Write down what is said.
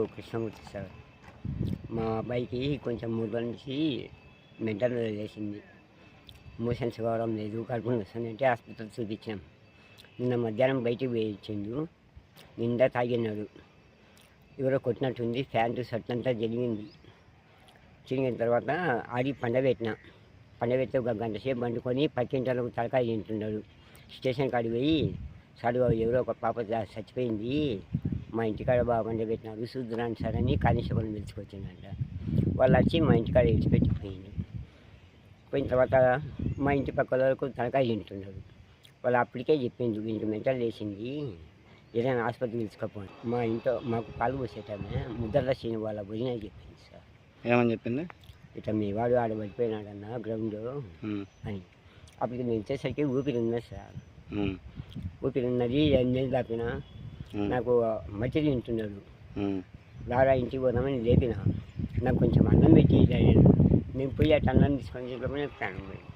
Krishnamurthy sir. మా అబ్బాయికి కొంచెం మూడు రోజుల నుంచి మెంటల్ చేసింది మోషన్స్ కావడం లేదు కడుపుని వస్తుందంటే హాస్పిటల్ చూపించాం. నిన్న మధ్యాహ్నం బయటికి పోయి ఇచ్చిండు నిండా తాగినాడు. ఎవరో కొట్టినట్టుంది ప్యాంటు షర్ట్ అంతా జరిగింది. చిరిగిన తర్వాత ఆడి పండబెట్టిన పండబెట్టి ఒక గంట సేపు పండుకొని పక్కింటలకు తలకాయ తింటున్నాడు. స్టేషన్ కాడికి పోయి సార్ బాబు ఎవరో ఒక పాప చచ్చిపోయింది. మా ఇంటికాడ బాగా పండబెట్టినారు చూద్దురాని సార్ అని కానిస్టేబుల్ని పిలుచుకొచ్చిందంట వాళ్ళు వచ్చి మా ఇంటికాడ విడిచిపెట్టి పోయింది పోయిన తర్వాత మా ఇంటి పక్క వరకు తలకాయ తింటున్నారు వాళ్ళు అప్పటికే చెప్పింది వీళ్ళకి మెంటల్ వేసింది ఏదైనా ఆసుపత్రి పిలుచుకోపోండి మా ఇంట్లో మాకు పాలు పోసేటమే ముద్రల శ్రీని వాళ్ళ వదిన చెప్పింది సార్. ఏమని చెప్పింది? ఇట్లా మీ వాడు ఆడ పడిపోయినాడన్న గ్రౌండ్ అని. అప్పుడు నేను వచ్చేసరికి ఊపిరి ఉన్నది సార్. ఊపిరి ఉన్నది నేను దాపిన నాకు మట్టి తింటున్నాడు. ఉమ్, రారా ఇంటికి పోదామని లేపిన. నాకు కొంచెం అన్నం పెట్టి నేను పోయి అట్లా అన్నం తీసుకొని చెప్పమని ప్రాణం పోయింది